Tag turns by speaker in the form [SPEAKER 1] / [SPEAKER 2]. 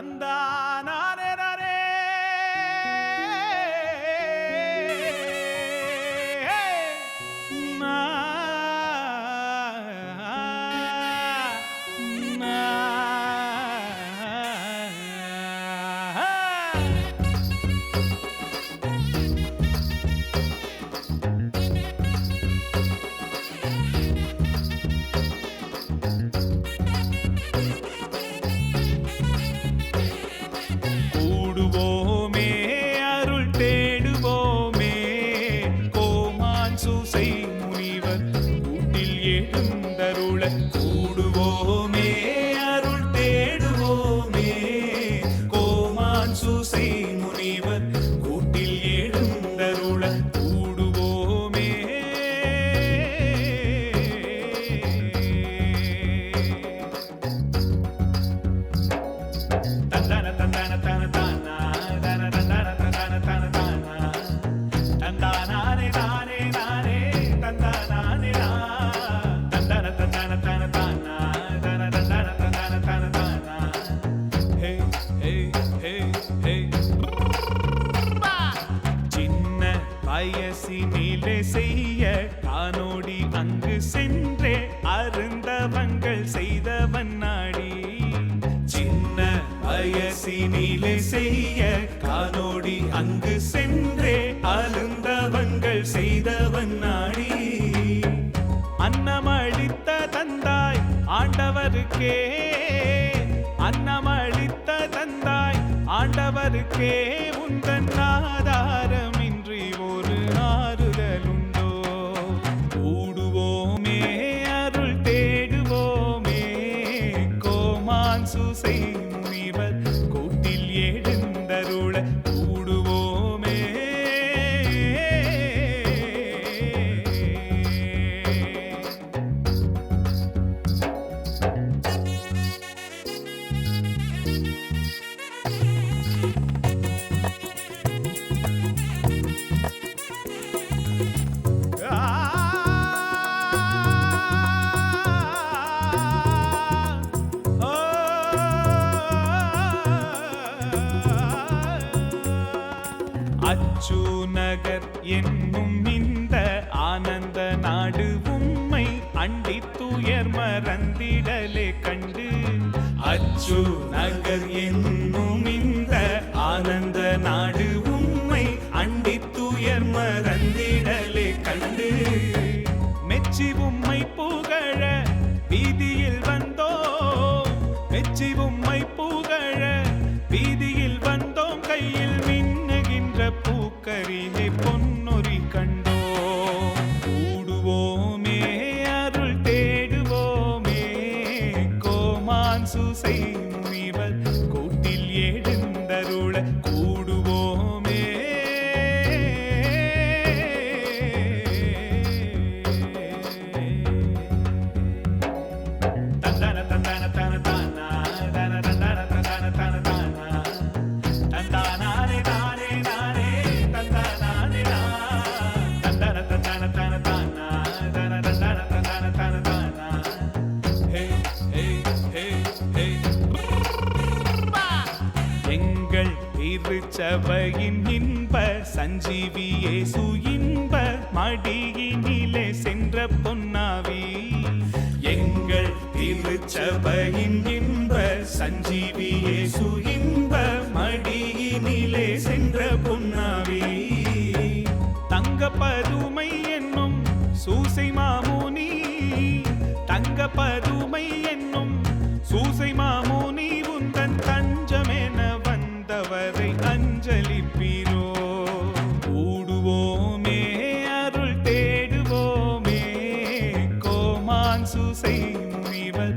[SPEAKER 1] Vandana கோமான் சூசை வயசினிலே செய்ய காணோடி அங்கு சென்றே அருந்தவங்கள் செய்தவன் நாடி. சின்ன வயசினிலே செய்ய காணோடி அங்கு சென்றே அருந்தவங்கள் செய்தவன் நாடி. அன்னமளித்த தந்தாய் ஆண்டவருக்கே அன்னமளித்த தந்தாய் ஆண்டவருக்கே உந்தன் ஆதாரமின்றி கோமான் சுசை முனிவர். கூட்டில் எழுந்தருள கூடுவோமே. அச்சு நகர் என்னும் இந்த ஆனந்த நாடு உம்மை அண்டி துயர் மறந்திடலே கண்டு. அச்சு நகர் என்னும் பூக்கரிலே பொன்னொறி கண்டோ. கூடுவோமே அருள் தேடுவோமே. கோமான் சுசை திருச்சபையின் இன்ப சஞ்சீவி இயேசு இன்ப மடியினிலே சென்ற பொன்னாவி. எங்கள் திருச்சபையின் இன்ப சஞ்சீவி இயேசு இன்ப மடியினிலே சென்ற பொன்னாவி. தங்க பதுமை என்னும் சூசை மாமுனி தங்க பதுமை என்னும் அருள் தேடுவோமே கோமான் சூசை முனிவர்